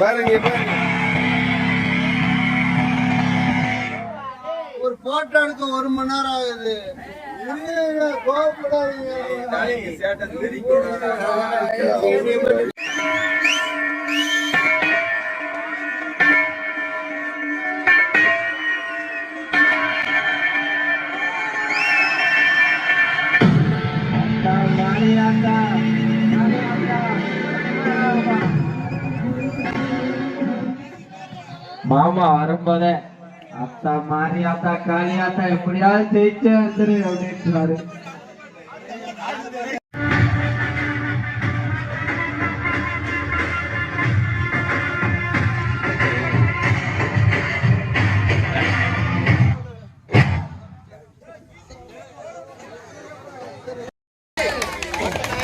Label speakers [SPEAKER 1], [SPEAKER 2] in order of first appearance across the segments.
[SPEAKER 1] பாருங்க
[SPEAKER 2] ஒரு போட்டோ எடுக்க ஒரு மணி நேரம் ஆகுது. கோவப்படாதீங்க.
[SPEAKER 3] மாமா வரும்போதே அத்தா மாரியாத்தா அத்தா காளி அத்தா எப்படியாவது ஜெயிச்சே வந்துரு அப்படின்றாரு.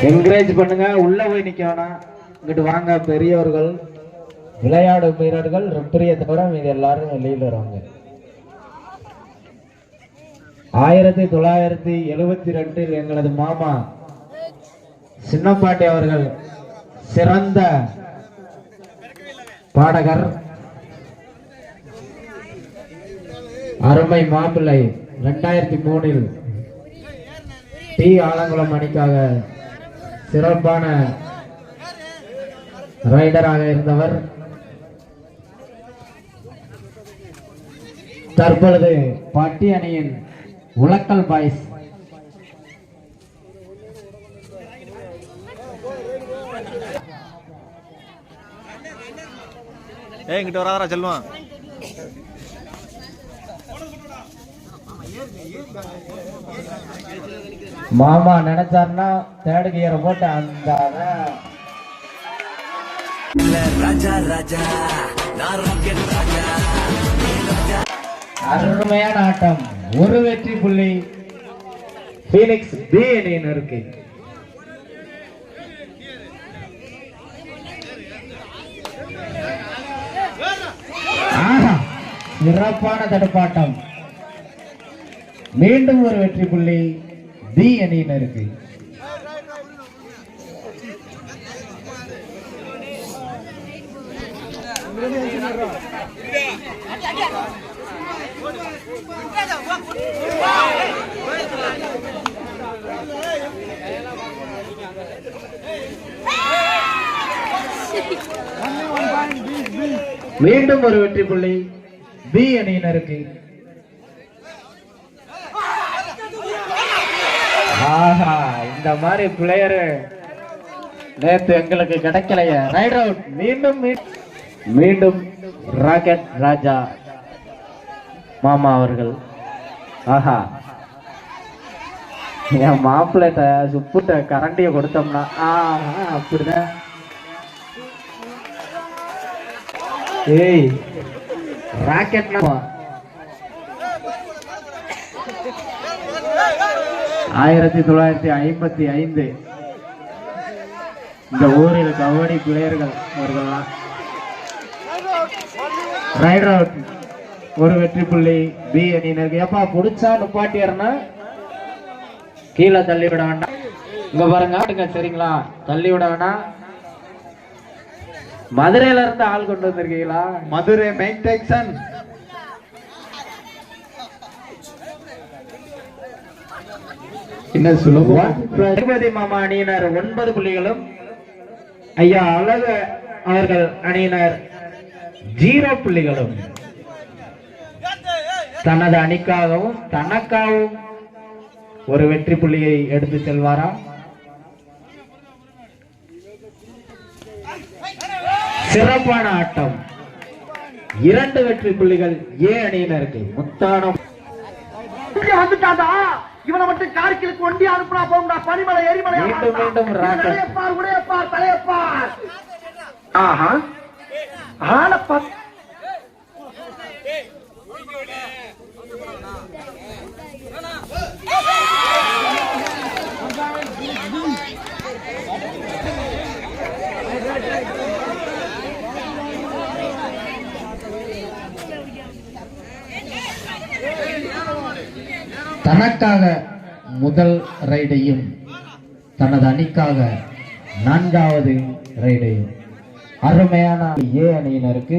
[SPEAKER 3] என்கரேஜ் பண்ணுங்க உள்ள போய் நிக்க வேணாம் இங்கிட்டு வாங்க பெரியவர்கள். விளையாடும் வீரர்கள் ரெப்ரியை தவிர மீது எல்லாரும் வெளியில் வருவாங்க. ஆயிரத்தி தொள்ளாயிரத்தி எழுபத்தி ரெண்டில் எங்களது மாமா சின்னம்பாட்டி அவர்கள் சிறந்த பாடகர் அருமை மாப்பிள்ளை ரெண்டாயிரத்தி மூணில் டி ஆலங்குளம் அணிக்காக சிறப்பான ரைடராக இருந்தவர். தற்பொழுது பட்டி அணியின் உலக்கல் பாய்ஸ்.
[SPEAKER 1] ஏய் இங்கிட்ட வராதரா செல்வம்
[SPEAKER 3] மாமா நினைச்சாருன்னா தேர்ட் கியரை போட்டு அந்த அருமையான ஆட்டம் ஒரு வெற்றி புள்ளி பீனிக்ஸ் பி அணியினருக்கு ஆஹா, சிறப்பான தடுப்பாட்டம் மீண்டும் ஒரு வெற்றி புள்ளி பி அணியினருக்கு மீண்டும் ஒரு வெற்றி புள்ளி பி அணியினருக்கு. ஆஹா இந்த மாதிரி பிளேயரு நேத்து எங்களுக்கு கிடைக்கலையே. ரைட் அவுட் மீண்டும் மீண்டும் ராக்கெட் ராஜா மாமா அவர்கள். ஆஹா. என் மாப்பிள்ளைட்ட சுப்புட்ட கரண்டிய கொடுத்தோம்னா ஆ அப்படிதான் ஏய் ராக்கெட் ஆயிரத்தி தொள்ளாயிரத்தி ஐம்பத்தி ஐந்து. இந்த ஊரில் கபடி பிளேயர்கள் அவர்கள்லாம் ரைட் அவுட். ஒரு வெற்றி புள்ளி. பி அணியினருக்கு ஏப்பா புடிச்சா நுப்பாட்டியர்னா கீழே தள்ளி விட வேண்டாம். இங்க பாருங்க இங்க சரிங்களா? தள்ளி விட வேணாம். மதுரையில இருந்து ஆள் கொண்டு வந்திருக்கீங்களா?
[SPEAKER 1] மதுரை டைக்சன்
[SPEAKER 3] என்ன சுலபம் திருப்பதி மாமா அணியினர் ஒன்பது புள்ளிகளும். ஐயா அழகு அவர்கள் அணியினர் ஜீரோ புள்ளிகளும். தனது அணிக்காகவும் தனக்காகவும் ஒரு வெற்றி புள்ளியை எடுத்து செல்வாரா சிறப்பான ஆட்டம். இரண்டு வெற்றி புள்ளிகள் ஏ அணியினருக்கு. முத்தானம்.
[SPEAKER 2] இங்க வந்துட்டாடா இவனை மட்டும் கார்கிலுக்கு ஒண்டி அனுப்புனா போகும்டா. பனிமலை எரிமலை
[SPEAKER 3] மீண்டும் மீண்டும் ராக்கெட்.
[SPEAKER 2] தலையப்பார் உடையப்பார் தலையப்பார். ஆஹா. ஆளப்பா.
[SPEAKER 3] தனக்காக முதல் ரைடையும் தனது அணிக்காக நான்காவது ரைடையும். அருமையான ஏ அணியினருக்கு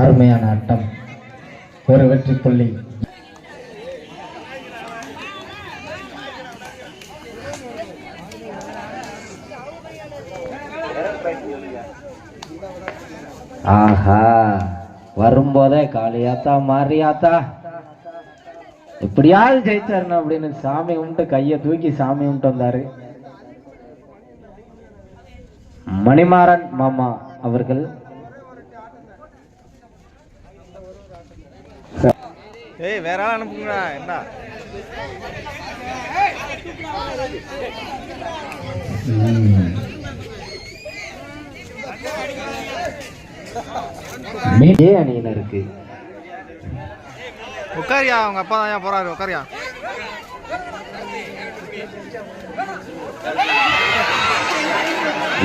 [SPEAKER 3] அருமையான ஆட்டம். ஒரு வெற்றி புள்ளி. ஆஹா வரும்போதே காளியாத்தா மாரியாத்தா. எப்படியாவது ஜெயிச்சாருன்னு அப்படின்னு சாமி கும்பிட்டு கையை தூக்கி சாமி கும்பிட்டு வந்தாரு. மணிமாறன் மாமா அவர்கள்.
[SPEAKER 1] ஏய் வேற ஆள் அனுப்புங்க என்ன?
[SPEAKER 3] ஏ அணியினருக்கு.
[SPEAKER 1] உட்காரியா அவங்க அப்பா தான் போறாரு உட்காரியா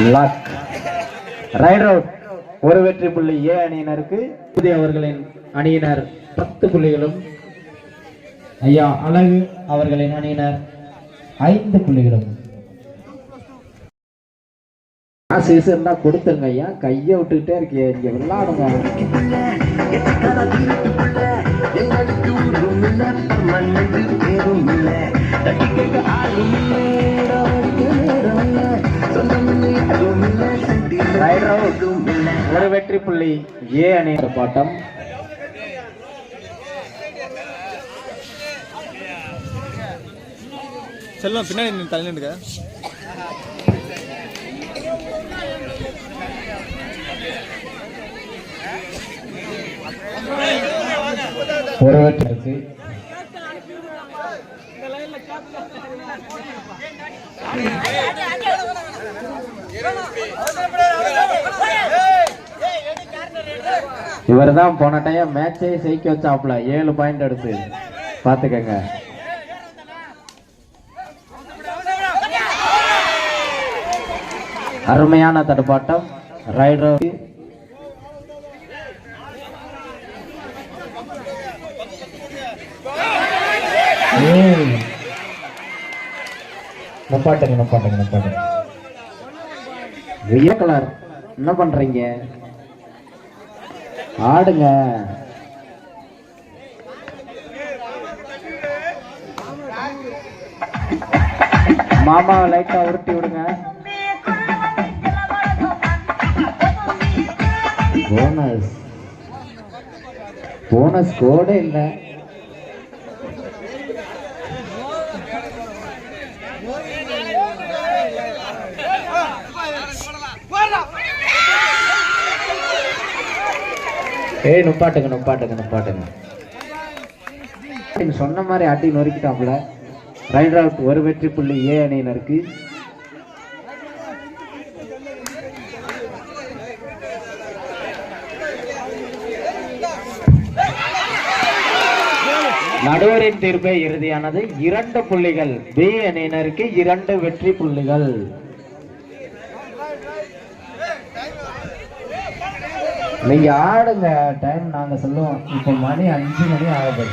[SPEAKER 3] லக் ரைட் அவுட் ஒரு வெற்றி புள்ளி ஏ அணியினருக்கு புதிய அவர்களின் அணியினர் பத்து புள்ளிகளும். ஐயா அழகு அவர்களின் அணியினர் ஐந்து புள்ளிகளும். காசு இருந்தா கொடுத்துருங்க ஐயா. கையை விட்டுக்கிட்டே இருக்கே இங்க விளையாடுங்க. Right இல்லை. ஒரு வெற்றி புள்ளி ஏ அணி. பாட்டம்
[SPEAKER 1] செல்வம் பின்னாடி
[SPEAKER 3] ஒரு வெற்றி இருக்கு இவர் தான் போன டைம் மேட்சே ஜெயிக்க வச்சாப்ல ஏழு பாயிண்ட் எடுத்து. பாத்துக்கங்க அருமையான தடுப்பாட்டம். ரைடர் நப்பாட்டுங்க நப்பாட்டுங்க நப்பாட்டுங்க. வெய்ய கலர் என்ன பண்றீங்க? ஆடுங்க. மாமா லைட்டா உருட்டி விடுங்க. போனஸ் போனஸ் கோடே இல்லை. ஏய் நுப்பாட்டுங்க நுப்பாட்டுங்க நுப்பாட்டுங்க. சொன்ன மாதிரி அட்டி நொறுக்கிட்டாப்புல. ரைட் அவுட் ஒரு வெற்றி புள்ளி ஏ அணியினருக்கு நடுவரின் தீர்ப்பே இறுதியானது. இரண்டு புள்ளிகள் பி அணியினருக்கு இரண்டு வெற்றி புள்ளிகள். நீங்க ஆடுங்க டைம் நாங்க சொல்லுவோம். இப்ப மணி அஞ்சு மணி ஆகுது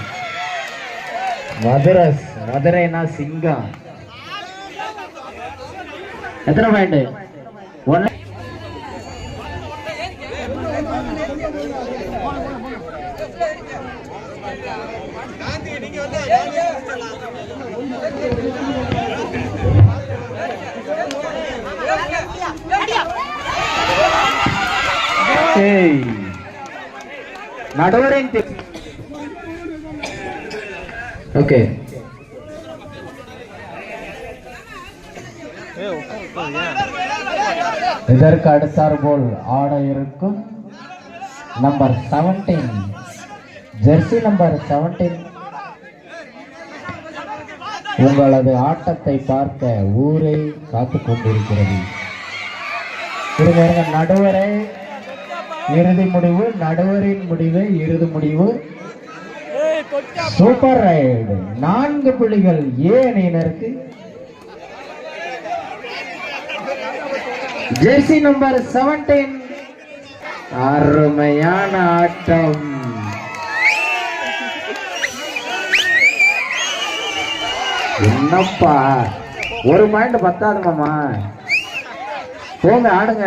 [SPEAKER 3] மதுரை மதுரைனா சிங்கம். எத்தனை பாயிண்ட் ஒன்னு ஏய். நடுவரின் ஓகே. இதற்கு அடுத்தார் போல் ஆட இருக்கும் number seventeen jersey number seventeen உங்களது ஆட்டத்தை பார்க்க ஊரை காத்து கொண்டிருக்கிறது. நடுவரை. இறுதி முடிவு நடுவரின் முடிவு இறுதி முடிவு. சூப்பர் ரைடு நான்கு புள்ளிகள் ஏ அணியினருக்கு ஜெர்சி நம்பர் செவன்டீன் அருமையான ஆட்டம். என்னப்பா? ஒரு பாயிண்ட் பத்தாது மாமா போங்க ஆடுங்க.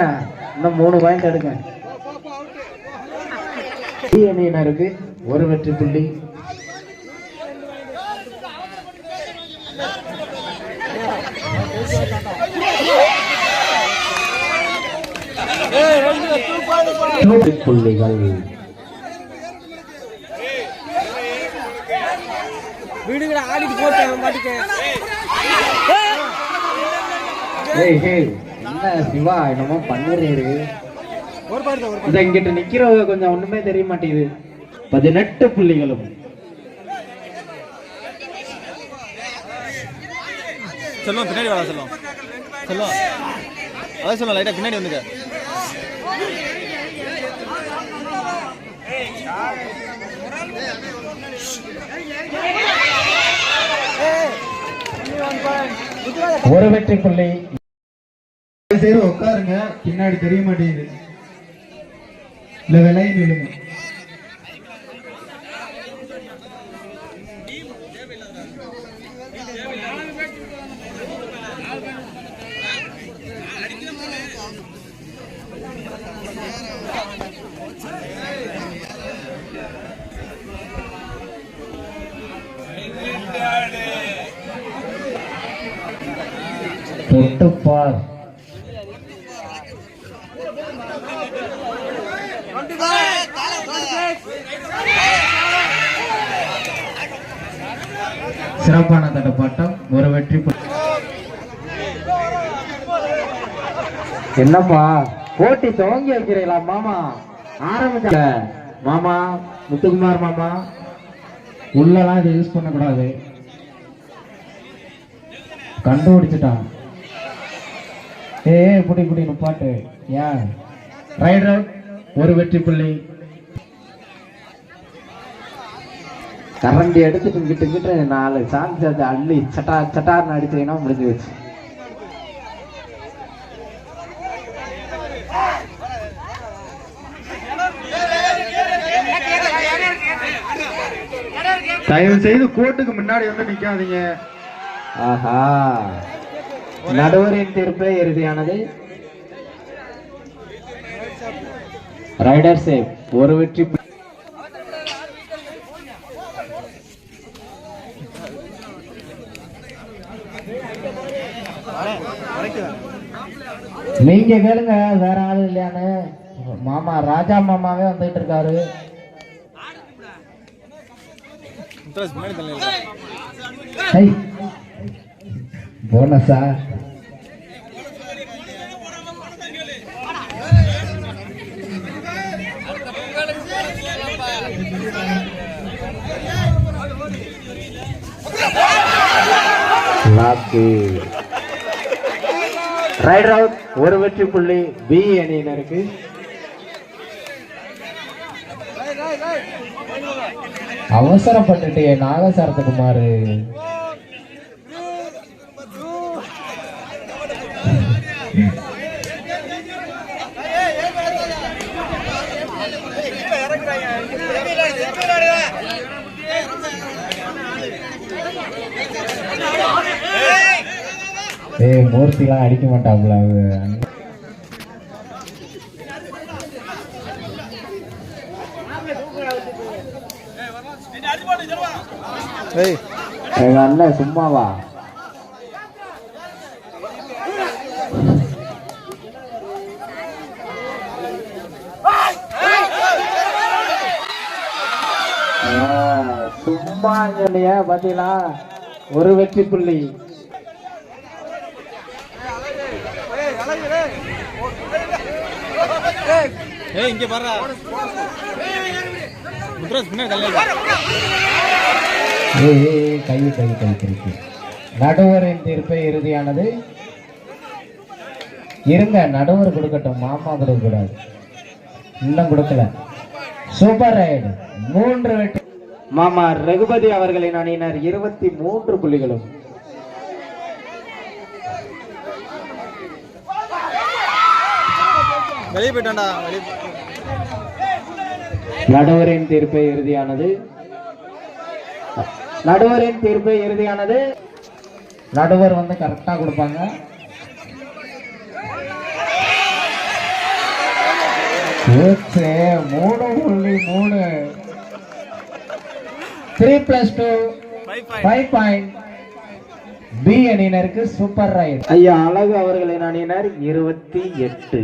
[SPEAKER 3] இன்னும் மூணு பாயிண்ட் எடுங்க. டி அணியினருக்கு ஒரு வெற்றி புள்ளி. புள்ளிகள்.
[SPEAKER 1] வீடுகளை ஆடிட்டு போட்டேன்
[SPEAKER 3] ஹேய் என்ன சிவா என்னமோ பண்ணிடுறீரு இந்த இங்கிட்ட நிக்கிறவங்க கொஞ்சம் ஒண்ணுமே தெரிய மாட்டேங்குது. பதினெட்டு புள்ளிகளும்.
[SPEAKER 1] செல்லம் பின்னாடி வாடா செல்லம் செல்லம் அதான் சொல்லும் லைட்டா பின்னாடி வந்துக்க.
[SPEAKER 3] ஒரு வெற்றி புள்ளி.
[SPEAKER 4] உட்காருங்க. பின்னாடி தெரிய மாட்டேங்குது. இல்ல விலையும் நிலுங்க
[SPEAKER 3] தொட்டுப்பார் சிறப்பான தடுப்பாட்டம் ஒரு வெற்றி புள்ளி என்னப்பா போட்டி துவங்கி வைக்கிறீங்களா மாமா? ஆரம்பிச்ச மாமா முத்துக்குமார் மாமா. உள்ளலாம் இதை யூஸ் பண்ணக்கூடாது. கண்டுபிடிச்சிட்டான் ஏய் புடி புடி பாட்டு. ஏன் ரைட் ரைட் ஒரு வெற்றி புள்ளி. கரண்டி கிட்ட கிட்ட நாலு சான்ஸ் அது அள்ளி சட்டா சட்டார்னு அடிச்சீங்கன்னா முடிஞ்சு வச்சு
[SPEAKER 4] தயவு செய்து கோர்ட்டுக்கு முன்னாடி வந்து நிக்காதீங்க.
[SPEAKER 3] ஆஹா. நடுவரின் தீர்ப்பே இறுதியானது. ரைடர் சேவ் ஒரு வெற்றி நீங்க கேளுங்க வேற ஆள் இல்லையான்னு. மாமா ராஜா மாமாவே வந்துட்டு இருக்காரு. போனஸா? லாக்கு ரைடர் அவுட் ஒரு வெற்றி புள்ளி பி அணியினருக்கு. அவசரப்பட்டுட்டு நாகசரத்துக்குமார். ஏய் மூர்த்திலாம் அடிக்க மாட்டாப்ல அவரு
[SPEAKER 1] ஏய்.
[SPEAKER 3] எங்க அண்ணன் சும்மாவா? சும்மா பாத்தீங்களா ஒரு வெற்றி புள்ளி.
[SPEAKER 1] ஏய் இங்க பாருடா. முத்ராஸ் பின்னாடி தள்ளி
[SPEAKER 3] ஏய், கை கை கை கை நடுவரின் தீர்ப்பே இறுதியானது. இருங்க நடுவர் கொடுக்கட்டும் மாமா கொடுக்க கூடாது இன்னும் கொடுக்கல. Super raid. மூன்று வெற்றி. மாமா ரகுபதி அவர்களின் அணியினர் இருபத்தி மூன்று புள்ளிகளும்.
[SPEAKER 1] வெளியே போயிட்டான்டா வெளியே
[SPEAKER 3] நடுவரின் தீர்ப்பு இறுதியானது. நடுவரின் தீர்ப்பு இறுதியானது. நடுவர் வந்து கரெக்டா கொடுப்பாங்க. மூணு புள்ளி மூணு. Three plus two
[SPEAKER 1] five five
[SPEAKER 3] point B அணியினருக்கு சூப்பர் ரைட் ஐயா அழகு அவர்களின் அணியினர் இருபத்தி எட்டு.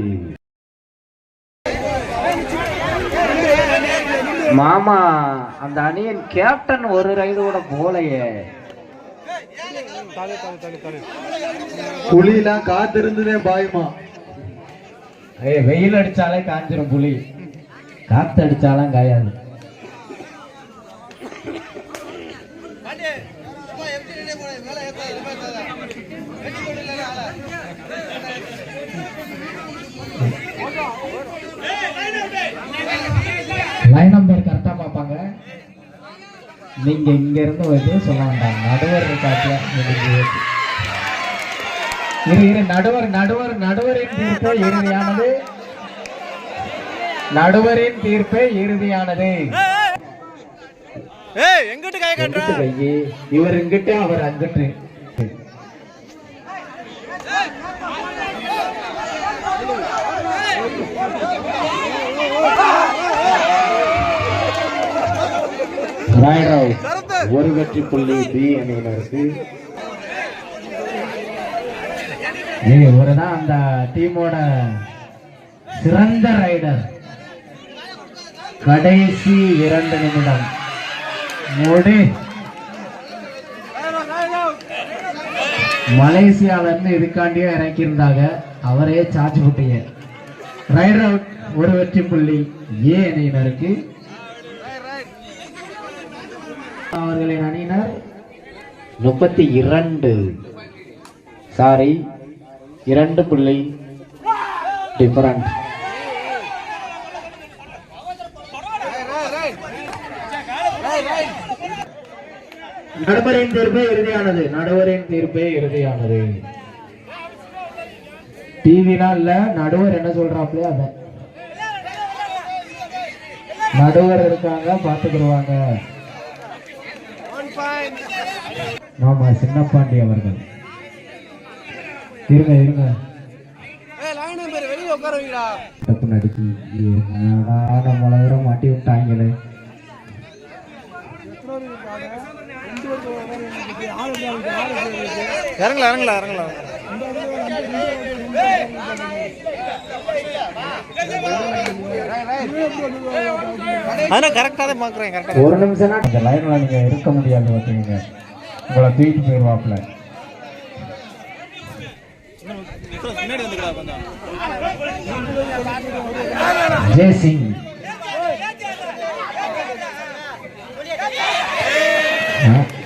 [SPEAKER 3] மாமா அந்த அணியின் கேப்டன் ஒரு ரைடு கூட போலையே
[SPEAKER 4] புலியெல்லாம் காத்திருந்ததே பாயுமா.
[SPEAKER 3] வெயில் அடிச்சாலே காஞ்சிரும் புலி. காத்து அடிச்சாலும் காயாது. லைன் நம்பர் கரெக்டா பார்ப்பாங்க. நீங்க இங்க இருந்து எதுவும் சொல்ல வேண்டாம். நடுவர் இருக்காட்டியா இரு இரு. நடுவர் நடுவர் நடுவரின் தீர்ப்பு இறுதியானது. நடுவரின் தீர்ப்பு இறுதியானது. இவர் இங்கிட்டு அவர் அங்கிட்டு. ராயராவ் ஒரு வெற்றி புள்ளி பி அணியினருக்கு இவருதான் அந்த டீமோட சிறந்த ரைடர். கடைசி இரண்டு நிமிடம். முடி மலேசியால இருந்து இதுக்காண்டியே இறக்கியிருந்தாங்க. அவரே சார்ஜ் போட்டீங்க. ரைடர் அவுட் ஒரு வெற்றி புள்ளி ஏ அணியினருக்கு அவர்களின் அணியினர். முப்பத்தி இரண்டு. சாரி இரண்டு புள்ளி டிஃபரண்ட் நடுவரின் தீர்ப்பே இறுதியானது. நடுவரின் தீர்ப்பே இறுதியானது. டிவிலாம் இல்ல நடுவர் என்ன சொல்றாப்லயே அத. நடுவர் இருக்காங்க பாத்துக்கிடுவாங்க ஆமா சின்னப்பாண்டி அவர்கள். இருங்க இருங்க. நடிக்கி நம்மள வேற மாட்டி விட்டாங்களே.
[SPEAKER 1] இறங்கல இறங்கல இறங்கல அதான் கரெக்டாக தான் பார்க்குறேன் கரெக்டாக
[SPEAKER 3] ஒரு நிமிஷம் இந்த லைன்ல நீங்க இருக்க முடியாது பார்த்தீங்க உங்களை தூக்கிட்டு போயிடுவாப்ல ஜெய்சிங்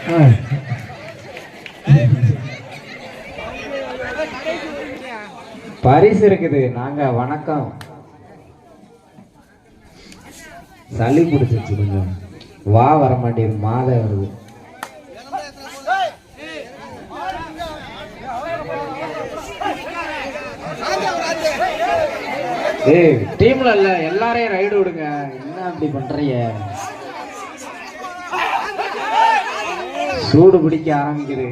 [SPEAKER 3] ஆ, பரிசு இருக்குது. நாங்க வணக்கம். சளி பிடிச்சிருச்சு கொஞ்சம். வா வர மாட்டேங்குது மாதை வருது. ஏய். டீம்ல இல்ல எல்லாரையும் ரைடு விடுங்க. என்ன அப்படி பண்றீங்க? சூடு பிடிக்க ஆரம்பிக்குது.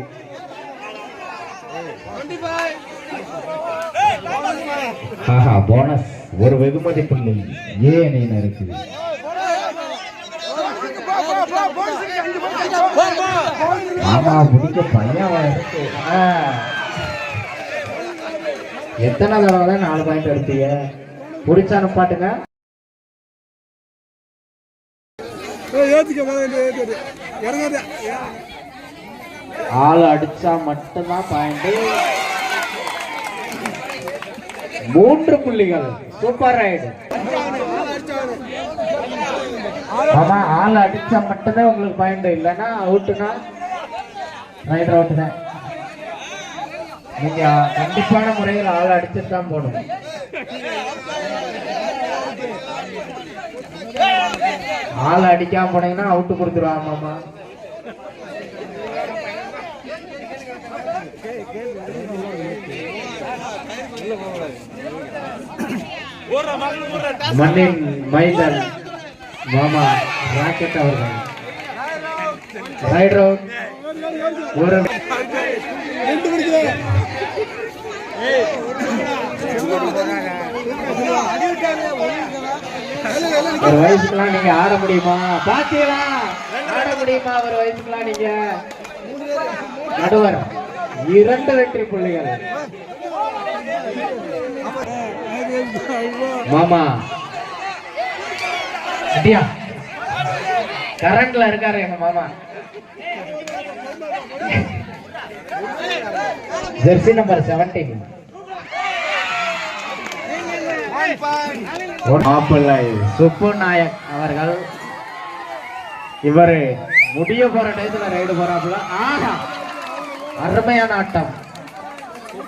[SPEAKER 3] ஆஹா போனஸ் ஒரு வெகுமதி புள்ளி. ஏ அணியின இருக்குது. ஆமா பிடிக்க பையன். எத்தனை தடவை நாலு பாயிண்ட் எடுத்தீங்க? பிடிச்சா அனுப்பாட்டுங்க ஆள் அடிச்சா மட்டும்தான் பாயிண்ட் மூன்று புள்ளிகள். சூப்பர் ரைடு ஆமா ஆள் அடிச்சா மட்டும்தான் உங்களுக்கு பாயிண்ட் இல்லைன்னா அவுட்டுனா ரைடர் அவுட் தான் நீங்க கண்டிப்பான முறையில் ஆள் அடிச்சுட்டு தான் போகணும். ஆள் அடிக்காம போனீங்கன்னா அவுட்டு கொடுத்துருவாங்க மாமா. மண்ணின் மைந்தன் மாமா ராக்கெட் அவர்கள். ரைட் ரவுண்ட் ஒரு ஒரு வயசுக்குலாம் நீங்க ஆட முடியுமா? பாத்தீங்களா ஆட முடியுமா ஒரு வயசுக்குலாம் நீங்க? நடுவர் இரண்டு வெற்றி புள்ளிகள். மாமா. அடியா. கரண்ட்ல இருக்காரு எங்க மாமா. ஜெர்சி நம்பர் செவன்டீன் மாப்பிள்ளை சுப்பு நாயக் அவர்கள். இவரு முடிய போற டயத்துல ரைடு போறாப்புல. ஆனா அருமையான ஆட்டம்.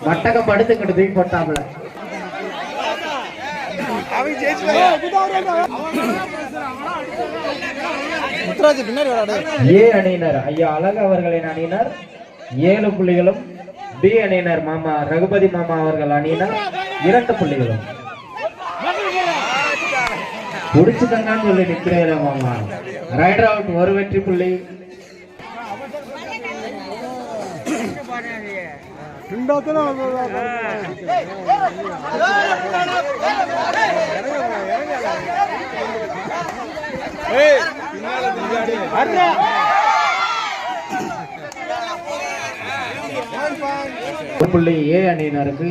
[SPEAKER 3] மட்டகம் படுத்துக்கிட்டு தூக்கி போட்டாப்புல. ஏ அணியினர். ஐயா அழகு அவர்களின் அணியினர். ஏழு புள்ளிகளும் பி அணியினர் மாமா ரகுபதி மாமா அவர்கள் அணியினர் இரண்டு புள்ளிகளும். புடிச்சுக்கங்கன்னு சொல்லி நிற்கிறேன் மாமா. ரைடர் அவுட் ஒரு வெற்றி புள்ளி. ஒரு புள்ளி ஏ அணியினருக்கு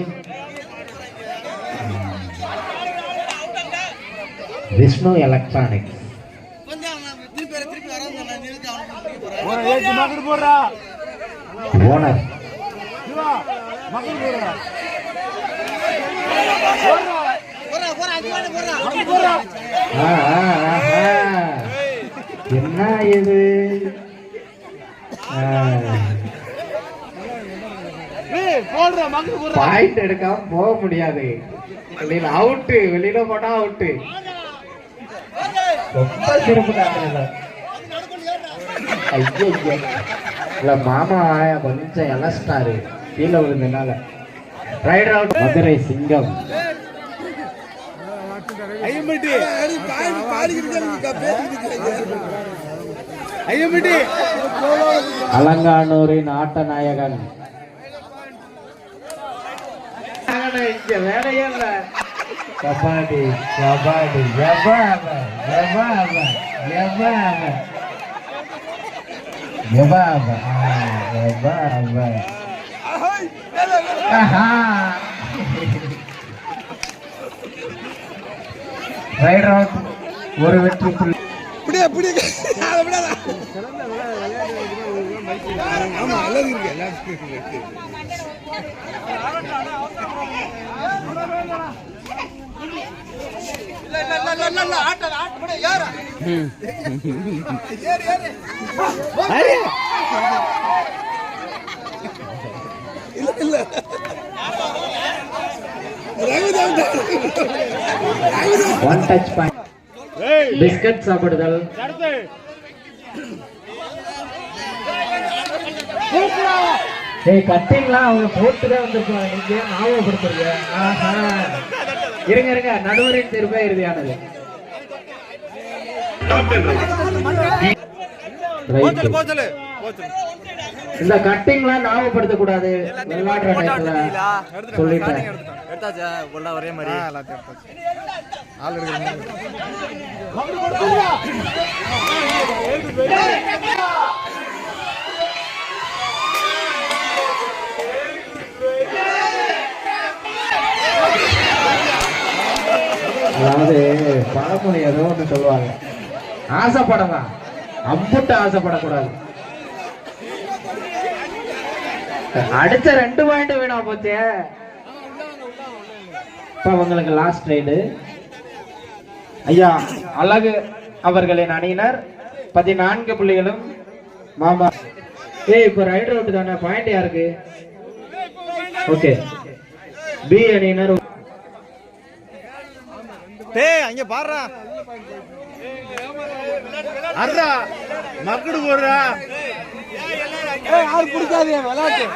[SPEAKER 3] விஷ்ணு எலக்ட்ரானிக்ஸ் ஓனர் ஆ, ஆ, என்ன இது? பாயிண்ட் எடுக்காம போக முடியாது. வெளியில அவுட்டு வெளியில போனா அவுட்டு ரொம்ப சிறப்பு ஐயோ. இல்ல மாமா கொஞ்சம் எலஸ்டாரு கீழே விழுந்தனால ரைடர் அவுட் மதுரை சிங்கம். அலங்கானூரின் ஆட்ட நாயகன். இங்க வேலையே இல்ல. கபாடி கபாடி எபாம எபாம எபாம ஆஹா. ரைட் அவுட் ஒரு வெற்றி புள்ளி ஒன் டச் பாயிண்ட் பிஸ்கட் சாப்பிடுதல் ஏய் கட்டிங்லாம் அவங்க போட்டுதான் வந்திருப்பாங்க. நீங்க ஞாபகப்படுத்துறீங்க ஆஹா. இருங்க இருங்க. நடுவரின் திரும்ப இறுதியானது. இந்த கட்டிங்லாம் ஞாபகப்படுத்த கூடாது விளையாடுற டயத்துல சொல்லிட்டேன்.
[SPEAKER 1] எடுத்தாச்சா? ஒரே மாதிரி. ஆள் எடுக்கிற
[SPEAKER 3] அதாவது பழமொழி ஏதோ ஒன்று சொல்லுவாங்க. ஆசைப்படலாம். அம்புட்டு ஆசைப்படக்கூடாது. அடுத்த ரெண்டு பாயிண்ட் வேணா போச்சே. இப்போ அவங்களுக்கு லாஸ்ட் ரைடு ஐயா அழகு அவர்களின் அணியினர் பதினான்கு புள்ளிகளும் மாமா. ஏய் இப்போ ரைடர் அவுட் தானே? பாயிண்ட் யாருக்கு? ஓகே பி அணியினர்
[SPEAKER 1] டேய் அங்க பாடுறா
[SPEAKER 4] அர்ரா மக்கடு போடுறா.
[SPEAKER 1] யாரு பிடிக்காது விளையாட்டு.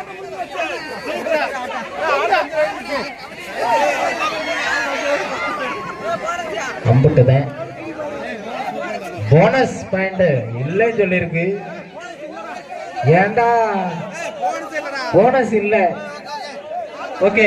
[SPEAKER 3] கம்புட்டுதான் போனஸ் பாயிண்ட் இல்லைன்னு சொல்லியிருக்கு. ஏன்டா? போனஸ் இல்ல. ஓகே